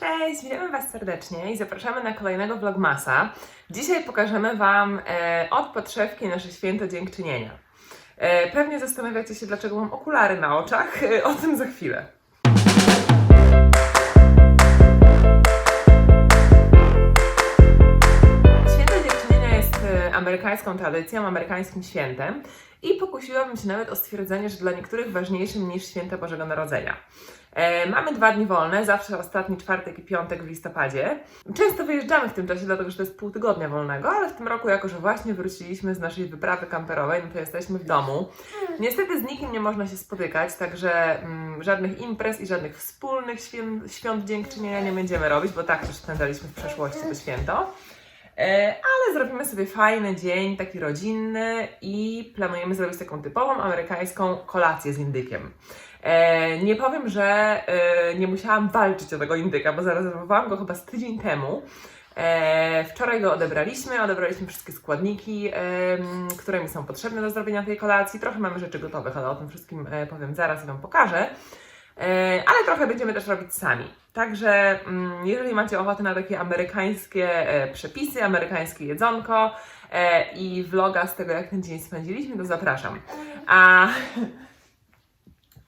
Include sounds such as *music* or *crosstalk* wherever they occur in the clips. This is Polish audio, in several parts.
Cześć, witamy Was serdecznie i zapraszamy na kolejnego vlogmasa. Dzisiaj pokażemy Wam e, od podszewki nasze święto dziękczynienia. E, pewnie zastanawiacie się, dlaczego mam okulary na oczach. E, o tym za chwilę. Święto Dziękczynienia jest e, amerykańską tradycją, amerykańskim świętem i pokusiłabym się nawet o stwierdzenie, że dla niektórych ważniejszym niż święto Bożego Narodzenia. E, mamy dwa dni wolne, zawsze ostatni czwartek i piątek w listopadzie. Często wyjeżdżamy w tym czasie, dlatego że to jest pół tygodnia wolnego, ale w tym roku, jako że właśnie wróciliśmy z naszej wyprawy kamperowej, no to jesteśmy w domu. Niestety z nikim nie można się spotykać, także mm, żadnych imprez i żadnych wspólnych świąt, świąt dziękczynienia nie będziemy robić, bo tak też spędzaliśmy w przeszłości to święto. E, Ale zrobimy sobie fajny dzień, taki rodzinny i planujemy zrobić taką typową amerykańską kolację z indykiem. E, nie powiem, że e, nie musiałam walczyć o tego indyka, bo zarezerwowałam go chyba z tydzień temu. E, wczoraj go odebraliśmy, odebraliśmy wszystkie składniki, które mi są potrzebne do zrobienia tej kolacji. Trochę mamy rzeczy gotowych, ale o tym wszystkim powiem zaraz i Wam pokażę. Ale trochę będziemy też robić sami. Także jeżeli macie ochotę na takie amerykańskie przepisy, amerykańskie jedzonko i vloga z tego, jak ten dzień spędziliśmy, to zapraszam. A *laughs*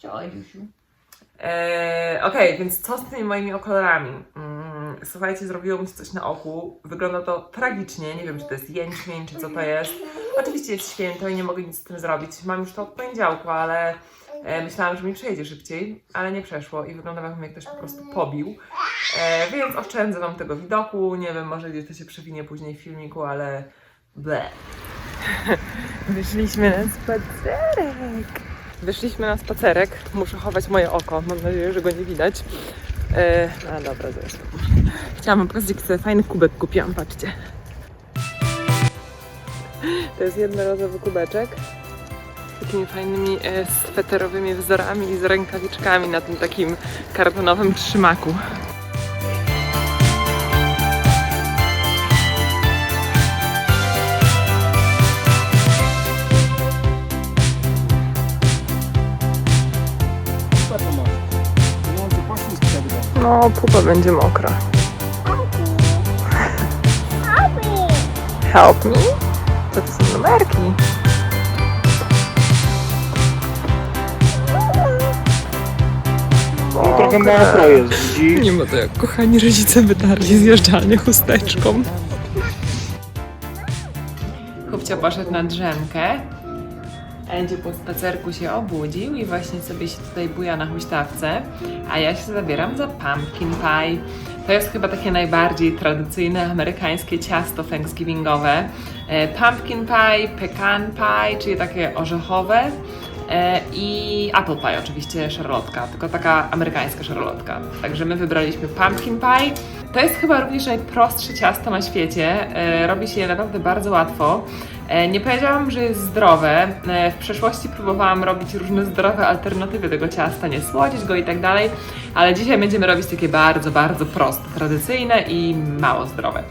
Co, Elusiu? E, Okej, więc co z tymi moimi okularami? Mm, słuchajcie, zrobiło mi się coś na oku. Wygląda to tragicznie. Nie wiem, czy to jest jęczmień, czy co to jest. Oczywiście jest święto i nie mogę nic z tym zrobić. Mam już to od poniedziałku, ale e, myślałam, że mi przejdzie szybciej, ale nie przeszło i wygląda jakby mnie ktoś po prostu pobił. E, więc oszczędzę Wam tego widoku. Nie wiem, może gdzieś to się przewinie później w filmiku, ale ble. *laughs* Wyszliśmy na spacerek. Wyszliśmy na spacerek. Muszę chować moje oko. Mam nadzieję, że go nie widać. E, a dobra, zresztą. Chciałam pokazać, jaki sobie fajny kubek kupiłam, patrzcie. To jest jednorazowy kubeczek z takimi fajnymi e, sweterowymi wzorami i z rękawiczkami na tym takim kartonowym trzymaku. No, pupa będzie mokra. Help me? To, to są numerki. No trochę mokro jest, widzisz? Nie ma to jak kochani rodzice wydarli zjeżdżalnię chusteczką. Chłopcia poszedł na drzemkę. Andzie po spacerku się obudził i właśnie sobie się tutaj buja na huśtawce, a ja się zabieram za pumpkin pie. To jest chyba takie najbardziej tradycyjne amerykańskie ciasto thanksgivingowe. E, Pumpkin pie, pecan pie, czyli takie orzechowe i apple pie oczywiście szarlotka, tylko taka amerykańska szarlotka. Także my wybraliśmy pumpkin pie. To jest chyba również najprostsze ciasto na świecie. E, Robi się je naprawdę bardzo łatwo. E, Nie powiedziałam, że jest zdrowe. E, W przeszłości próbowałam robić różne zdrowe alternatywy tego ciasta, nie słodzić go i tak dalej, ale dzisiaj będziemy robić takie bardzo, bardzo proste, tradycyjne i mało zdrowe.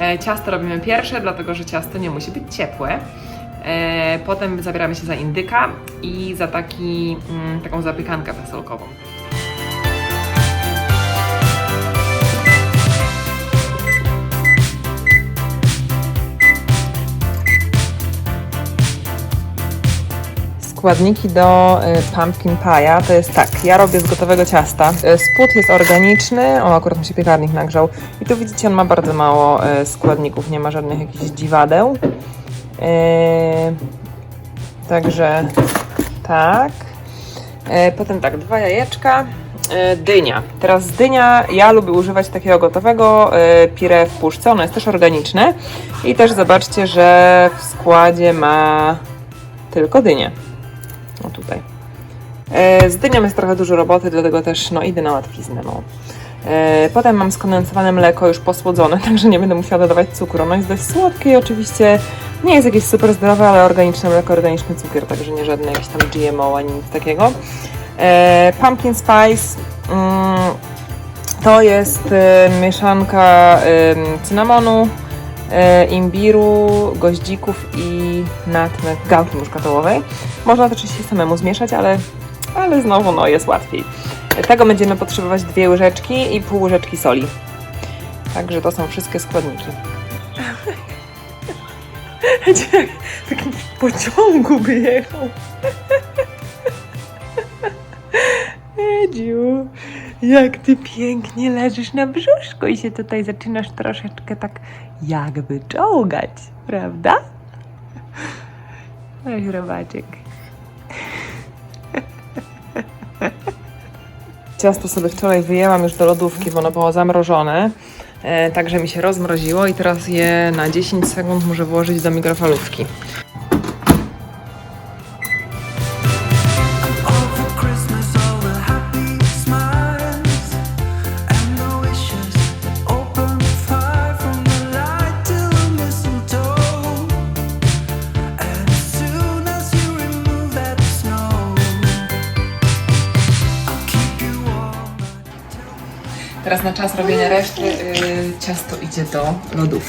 E, Ciasto robimy pierwsze, dlatego że ciasto nie musi być ciepłe. E, Potem zabieramy się za indyka i za taki, mm, taką zapiekankę weselkową. Składniki do y, pumpkin pie'a to jest tak, ja robię z gotowego ciasta. Y, Spód jest organiczny, o akurat mi się piekarnik nagrzał. I tu widzicie, on ma bardzo mało y, składników, nie ma żadnych jakichś dziwadeł. Y, Także tak. Y, Potem tak, dwa jajeczka, y, dynia. Teraz dynia ja lubię używać takiego gotowego pire w puszce, ono jest też organiczne. I też zobaczcie, że w składzie ma tylko dynię. O tutaj. Z dynią jest trochę dużo roboty, dlatego też no, idę na łatwiznę. No. Potem mam skondensowane mleko już posłodzone, *laughs* także nie będę musiała dodawać cukru. Ono jest dość słodkie i oczywiście nie jest jakieś super zdrowe, ale organiczne mleko, organiczny cukier, także nie żadne jakieś tam GMO ani nic takiego. E, Pumpkin spice mm, to jest e, mieszanka e, cynamonu, e, imbiru, goździków i natmek gałki muszkatołowej. Można to oczywiście samemu zmieszać, ale, ale znowu no, jest łatwiej. Tego będziemy potrzebować dwie łyżeczki i pół łyżeczki soli. Także to są wszystkie składniki. *laughs* w takim pociągu by jechał. Edziu, jak ty pięknie leżysz na brzuszku i się tutaj zaczynasz troszeczkę tak jakby czołgać, prawda? Oj, robaczek. Ciasto sobie wczoraj wyjęłam już do lodówki, bo ono było zamrożone. E, także mi się rozmroziło i teraz je na 10 sekund muszę włożyć do mikrofalówki. One else.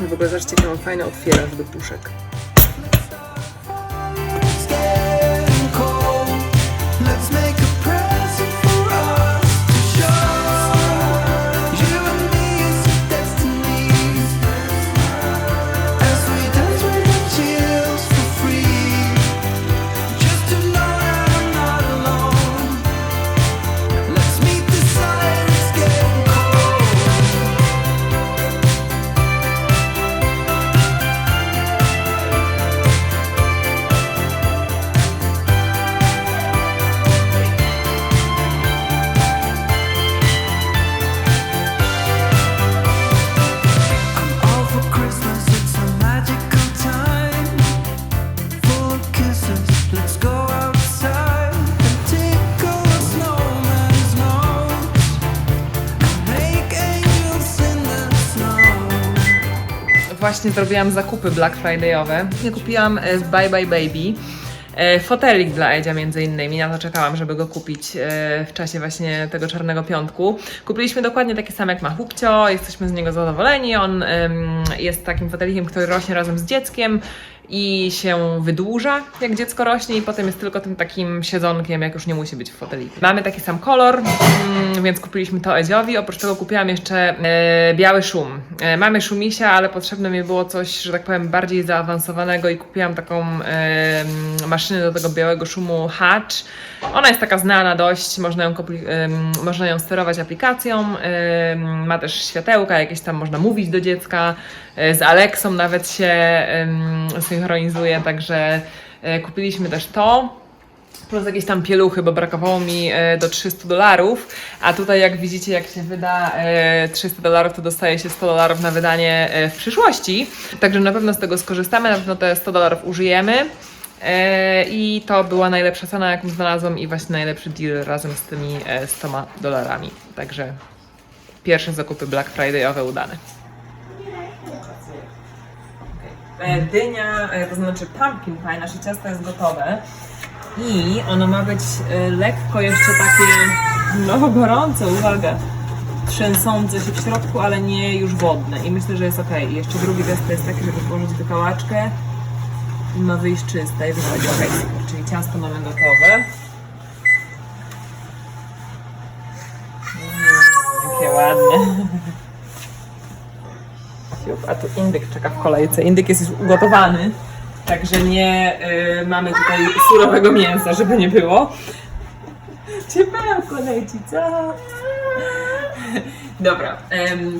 W ogóle zobaczcie, jaką fajny otwieracz do puszek. Właśnie zrobiłam zakupy Black Friday'owe. Ja kupiłam e, z Bye Bye Baby e, fotelik dla Edzia między innymi. Na to czekałam, żeby go kupić e, w czasie właśnie tego czarnego piątku. Kupiliśmy dokładnie taki sam jak ma Hubcio, jesteśmy z niego zadowoleni. On jest takim fotelikiem, który rośnie razem z dzieckiem i się wydłuża, jak dziecko rośnie i potem jest tylko tym takim siedzonkiem, jak już nie musi być w foteliku. Mamy taki sam kolor, mm, więc kupiliśmy to Edziowi. Oprócz tego kupiłam jeszcze e, biały szum. E, mamy szumisia, ale potrzebne mi było coś, że tak powiem, bardziej zaawansowanego i kupiłam taką e, maszynę do tego białego szumu Hatch. Ona jest taka znana dość, można ją, em, można ją sterować aplikacją, ma też światełka, jakieś tam można mówić do dziecka, e, z Alexą nawet się synchronizuje, także e, kupiliśmy też to. Plus jakieś tam pieluchy, bo brakowało mi e, do 300 dolarów, a tutaj jak widzicie, jak się wyda e, 300 dolarów, to dostaje się 100 dolarów na wydanie e, w przyszłości. Także na pewno z tego skorzystamy, na pewno te 100 dolarów użyjemy. E, I to była najlepsza cena, jaką znalazłam i właśnie najlepszy deal razem z tymi e, 100 dolarami. Także pierwsze zakupy Black Friday'owe udane. E, Dynia, e, to znaczy pumpkin pie, nasze ciasto jest gotowe. I ono ma być e, lekko jeszcze takie, no gorące, uwaga, trzęsące się w środku, ale nie już wodne. I myślę, że jest ok. I jeszcze drugi test jest taki, żeby włożyć wykałaczkę i ma wyjść czyste i wychodzi ok. Czyli ciasto mamy gotowe. Mm, jakie ładne. A tu indyk czeka w kolejce. Indyk jest już ugotowany, także nie y, mamy tutaj surowego mięsa, żeby nie było. Ciepełko leci, co? Dobra,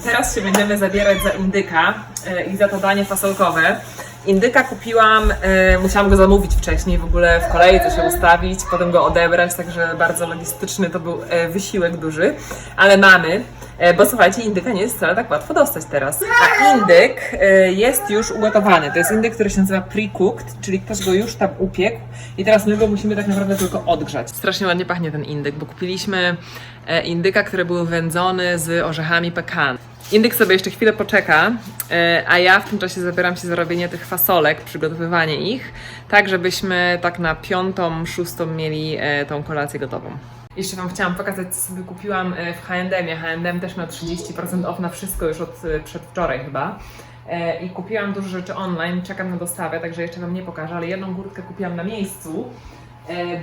teraz się będziemy zabierać za indyka e, i za to danie fasolkowe. Indyka kupiłam, e, musiałam go zamówić wcześniej, w ogóle w kolejce się ustawić, potem go odebrać, także bardzo logistyczny to był e, wysiłek duży, ale mamy. E, Bo słuchajcie, indyka nie jest wcale tak łatwo dostać teraz. A indyk e, jest już ugotowany. To jest indyk, który się nazywa pre-cooked, czyli ktoś go już tam upiekł i teraz my go musimy tak naprawdę tylko odgrzać. Strasznie ładnie pachnie ten indyk, bo kupiliśmy e, indyka, który był wędzony z orzechami pekan. Indyk sobie jeszcze chwilę poczeka, a ja w tym czasie zabieram się za robienie tych fasolek, przygotowywanie ich, tak żebyśmy tak na piątą, szóstą mieli tą kolację gotową. Jeszcze Wam chciałam pokazać, co sobie kupiłam e, w H&M. H&M też ma 30% off na wszystko już od e, przedwczoraj chyba. E, I kupiłam dużo rzeczy online, czekam na dostawę, także jeszcze Wam nie pokażę, ale jedną kurtkę kupiłam na miejscu,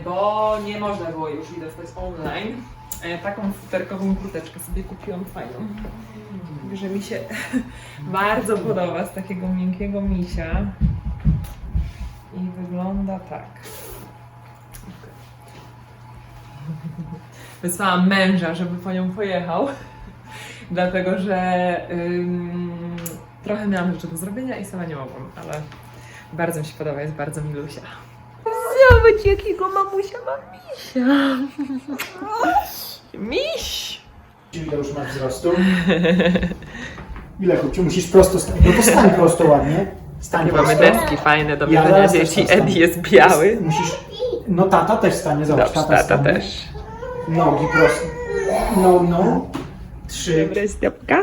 bo nie można było już jej dostać online. Taką futerkową kurteczkę sobie kupiłam fajną, że mi się *laughs* bardzo podoba z takiego miękkiego misia. I wygląda tak. *laughs* Wysłałam męża, żeby po nią pojechał, *laughs* dlatego że ym, trochę miałam rzeczy do zrobienia i sama nie mogłam, ale bardzo mi się podoba, jest bardzo milusia. Zobacz, jakiego mamusia ma misia. *laughs* Miś! Ile już masz wzrostu? Ile chłopciu? Musisz prosto stać. No to stań prosto ładnie. Stań Takie mamy prosto. deski fajne do Ja zaraz też dzieci. Eddie jest biały. Musisz... No tata też stanie, zobacz. Dobrze, tata, tata stanie. też. Nogi prosto. No, no. Trzy. Dobra stopka.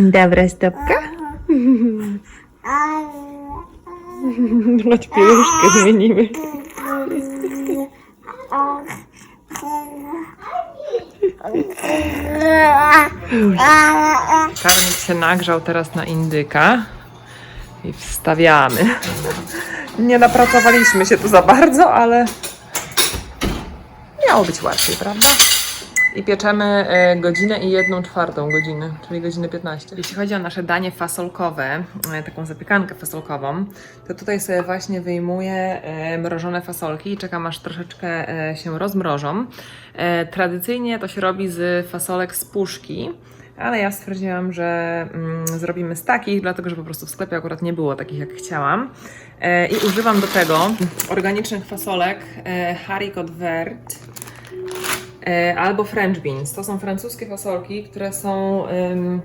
Dobra stopka. Chodź pieluszkę zmienimy. Karnik się nagrzał teraz na indyka i wstawiamy. Nie napracowaliśmy się tu za bardzo, ale miało być łatwiej, prawda? I pieczemy e, godzinę i jedną czwartą godzinę, czyli godzinę 15. Jeśli chodzi o nasze danie fasolkowe, e, taką zapiekankę fasolkową, to tutaj sobie właśnie wyjmuję e, mrożone fasolki i czekam aż troszeczkę się rozmrożą. Tradycyjnie to się robi z fasolek z puszki, ale ja stwierdziłam, że mm, zrobimy z takich, dlatego że po prostu w sklepie akurat nie było takich jak chciałam. E, I używam do tego organicznych fasolek e, Haricot Vert e, albo French beans. To są francuskie fasolki, które są em,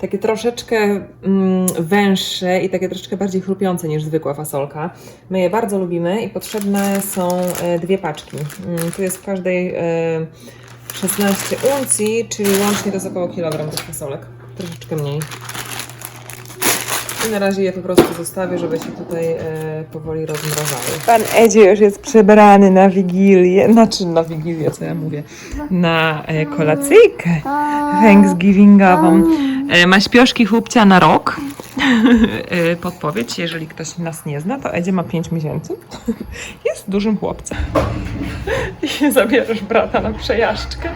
takie troszeczkę mm, węższe i takie troszeczkę bardziej chrupiące niż zwykła fasolka. My je bardzo lubimy i potrzebne są e, dwie paczki. Mm, tu jest w każdej e, 16 uncji, czyli łącznie to jest około kilogram tych fasolek. Troszeczkę mniej. I na razie je po prostu zostawię, żeby się tutaj e, powoli rozmrażały. Pan Edzie już jest przebrany na Wigilię, znaczy na Wigilię, co ja mówię, na e, kolacyjkę thanksgivingową. E, ma śpioszki chłopcia na rok. *laughs* E, Podpowiedź, jeżeli ktoś nas nie zna, to Edzie ma 5 miesięcy. *laughs* Jest dużym chłopcem. *laughs* I zabierasz brata na przejażdżkę.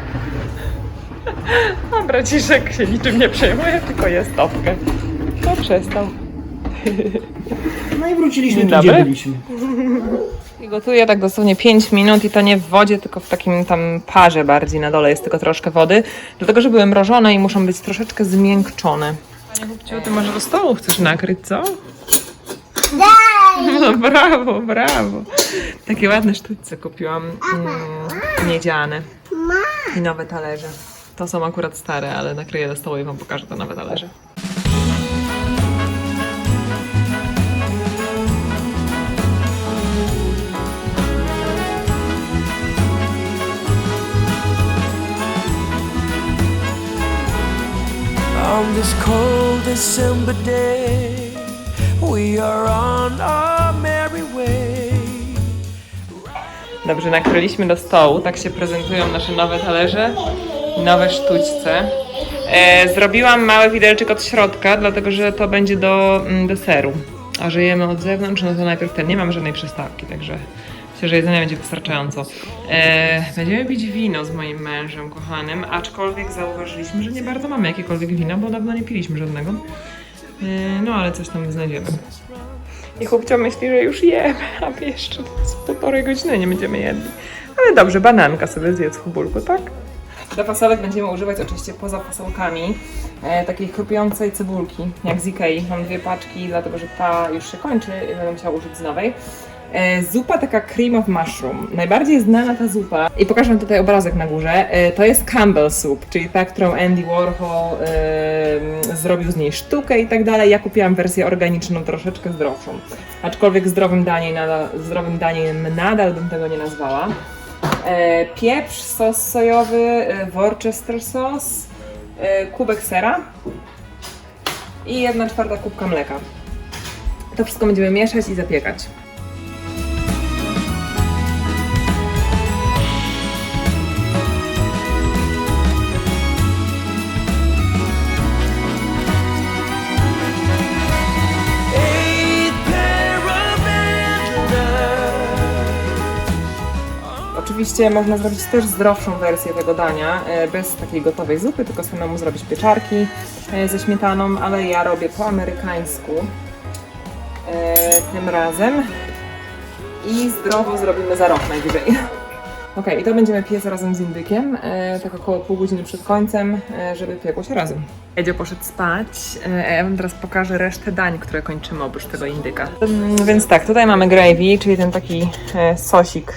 A braciszek się niczym nie przejmuje, tylko jest topkę. To przestał. No i wróciliśmy Dzień tu, gdzie dobry. byliśmy. I gotuję tak dosłownie 5 minut i to nie w wodzie, tylko w takim tam parze bardziej na dole jest tylko troszkę wody, dlatego że były mrożone i muszą być troszeczkę zmiękczone. Panie Hubciu, ty może do stołu chcesz nakryć, co? No brawo, brawo. Takie ładne sztućce kupiłam, mm, miedziane i nowe talerze. To są akurat stare, ale nakryję do stołu i wam pokażę te nowe talerze. On this cold December day, we are on our merry way. Dobrze, nakryliśmy do stołu, tak się prezentują nasze nowe talerze nowe sztućce. E, zrobiłam małe widelczyk od środka, dlatego że to będzie do mm, deseru. A że jemy od zewnątrz, no to najpierw ten. Nie mam żadnej przystawki, także myślę, że jedzenia będzie wystarczająco. E, będziemy pić wino z moim mężem kochanym, aczkolwiek zauważyliśmy, że nie bardzo mamy jakiekolwiek wina, bo dawno nie piliśmy żadnego. E, no ale coś tam znajdziemy. I chłopcio myśli, że już jemy, a my jeszcze półtorej godziny nie będziemy jedli. Ale dobrze, bananka sobie zjedz chubulku, tak? Do fasolek będziemy używać oczywiście poza fasolkami e, takiej chrupiącej cebulki, jak z Ikei. Mam dwie paczki, dlatego że ta już się kończy i będę musiała użyć z nowej. E, Zupa taka cream of mushroom. Najbardziej znana ta zupa, i pokażę wam tutaj obrazek na górze, e, to jest Campbell soup, czyli ta, którą Andy Warhol e, zrobił z niej sztukę i tak dalej. Ja kupiłam wersję organiczną, troszeczkę zdrowszą. Aczkolwiek zdrowym daniem nadal, zdrowym daniem nadal bym tego nie nazwała. Pieprz, sos sojowy, Worcester sos, e, kubek sera i jedna czwarta kubka mleka. To wszystko będziemy mieszać i zapiekać. Oczywiście można zrobić też zdrowszą wersję tego dania, e, bez takiej gotowej zupy, tylko samemu zrobić pieczarki e, ze śmietaną, ale ja robię po amerykańsku e, tym razem i zdrowo zrobimy za rok najwyżej. *laughs* Ok, i to będziemy piec razem z indykiem, tak około pół godziny przed końcem, żeby piekło się razem. Edzio poszedł spać, a ja wam teraz pokażę resztę dań, które kończymy oprócz tego indyka. Mm, Więc tak, tutaj mamy gravy, czyli ten taki sosik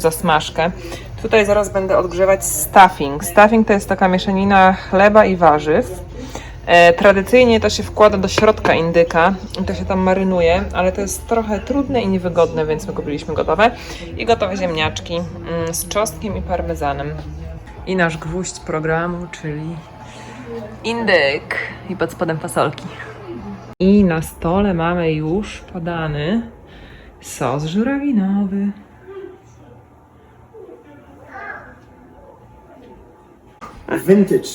za smażkę. Tutaj zaraz będę odgrzewać stuffing. Stuffing to jest taka mieszanina chleba i warzyw. E, tradycyjnie to się wkłada do środka indyka i to się tam marynuje, ale to jest trochę trudne i niewygodne, więc my kupiliśmy gotowe. I gotowe ziemniaczki mm, z czosnkiem i parmezanem. I nasz gwóźdź programu, czyli indyk i pod spodem fasolki. I na stole mamy już podany sos żurawinowy. Vintage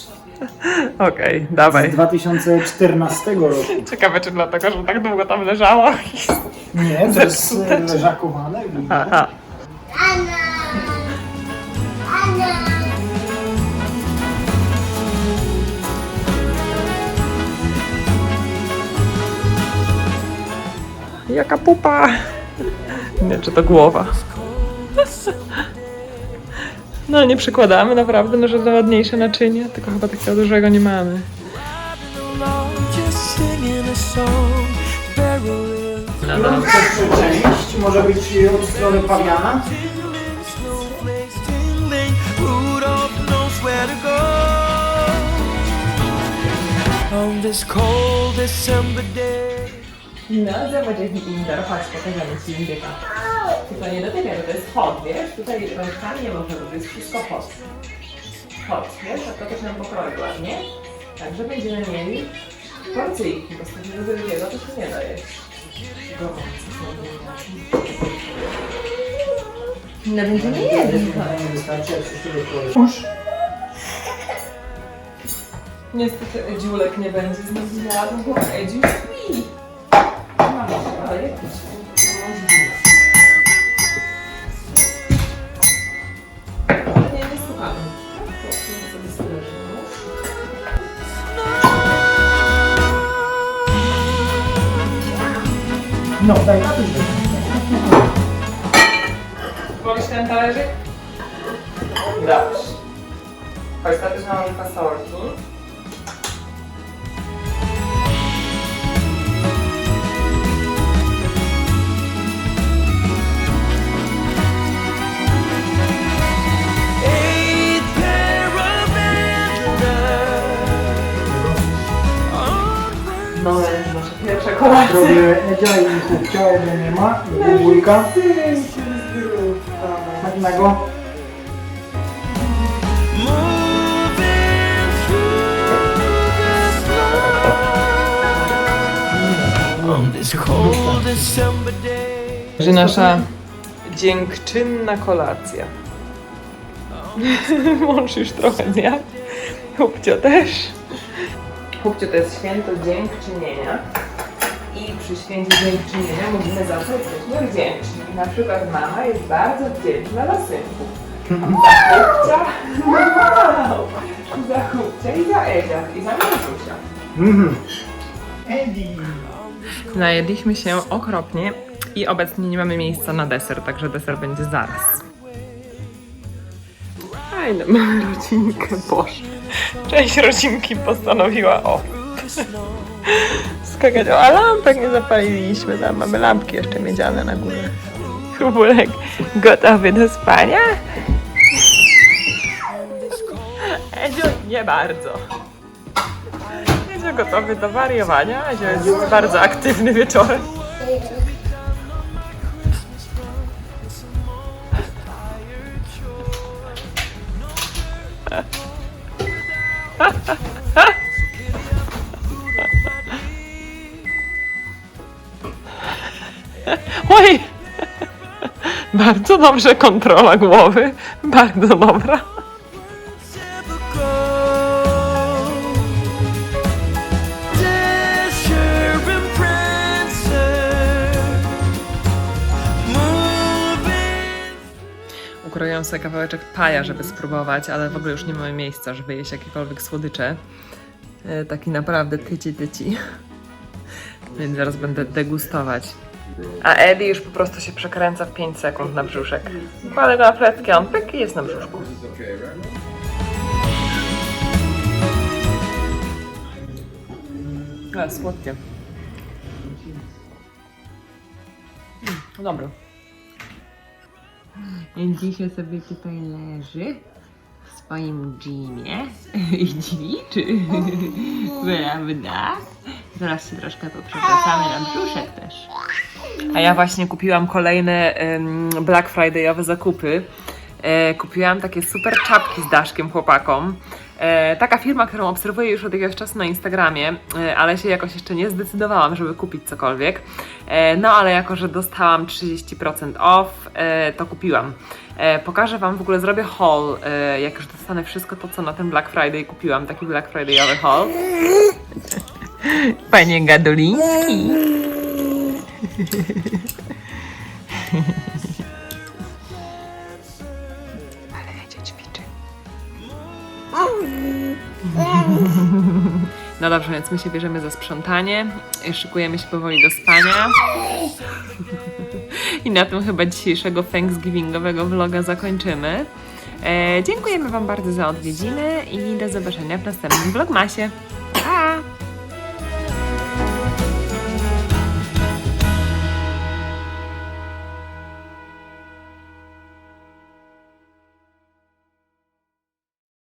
Okej, z dawaj. 2014 roku. Ciekawe, czy dlatego, że tak długo tam leżało. Nie, to jest e, leżakowane. Aha. Jaka pupa! Nie, czy to głowa? No, nie przykładamy naprawdę na żadne ładniejsze naczynie, tylko chyba takiego dużego nie mamy. No, no. Pierwsza część może być od strony pawiana. No, zobacz jaki inder, chodź, pokażemy Ci indyka. Tylko nie dotyka, bo to jest hot, wiesz? Tutaj rękami nie można, bo to jest wszystko hot. Hot, wiesz? A to też nam pokroi ładnie. Także będziemy mieli porcyjki, bo z takiego wielkiego to się nie da jeść. Gorące są ziemniaki. No będziemy jedli. Nie wystarczy, jak tylko Już. Niestety Edziulek nie będzie z nami jadł, bo Edziu śpi. Ale jakiś No, daj na tydzień. Wolisz ten talerzyk? Dobrze. Chodź, też mamy fasolki. Nasze pierwsze kolacje. Robię Edzia i chłopcia, Edzia nie ma. I bójka. Smacznego. Moving through the snow on this cold December day. Że nasza dziękczynna kolacja. *laughs* Mąż już trochę zjadł. Chłopcio też. Chłopcio to jest święto dziękczynienia. Przy święcie dziękczynienia mówimy za co jesteśmy wdzięczni. Na przykład mama jest bardzo wdzięczna dla synków. Za chłopcia, wow, *laughs* za chłopcia i za Edzia i za Mężusia. Mhm. Eddie. Najedliśmy się okropnie i obecnie nie mamy miejsca na deser, także deser będzie zaraz. Fajne, mamy rodzinkę, Boże. Część rodzinki postanowiła, o, skakać. O, a lampek nie zapaliliśmy, tam mamy lampki jeszcze miedziane na górze. Kubulek gotowy do spania? Edzio nie bardzo. Edzio gotowy do wariowania. Edzio jest bardzo aktywny wieczorem. *laughs* Oj! *laughs* Bardzo dobrze kontrola głowy. Bardzo dobra. Ukroiłam sobie kawałeczek paja, żeby spróbować, ale w ogóle już nie mamy miejsca, żeby jeść jakiekolwiek słodycze. E, Taki naprawdę tyci tyci. *laughs* Więc zaraz będę degustować. A Eddie już po prostu się przekręca w 5 sekund na brzuszek. Kładę go na fletki, a on pyk i jest na brzuszku. Ale słodkie. Mm, Dobre. Więc dzisiaj sobie tutaj leży w swoim gymie i ćwiczy. Prawda? *laughs* Zaraz się troszkę poprzewracamy na brzuszek też. A ja właśnie kupiłam kolejne em, Black Friday'owe zakupy. E, kupiłam takie super czapki z Daszkiem chłopakom. E, taka firma, którą obserwuję już od jakiegoś czasu na Instagramie, e, ale się jakoś jeszcze nie zdecydowałam, żeby kupić cokolwiek. E, no ale jako, że dostałam 30% off, e, to kupiłam. E, pokażę Wam, w ogóle zrobię haul, e, jak już dostanę wszystko to, co na ten Black Friday kupiłam, taki Black Friday'owy haul. Panie Gaduliński. Ale Edzio ćwiczy. No dobrze, więc my się bierzemy za sprzątanie, szykujemy się powoli do spania. I na tym chyba dzisiejszego Thanksgivingowego vloga zakończymy. E, dziękujemy Wam bardzo za odwiedziny i do zobaczenia w następnym vlogmasie.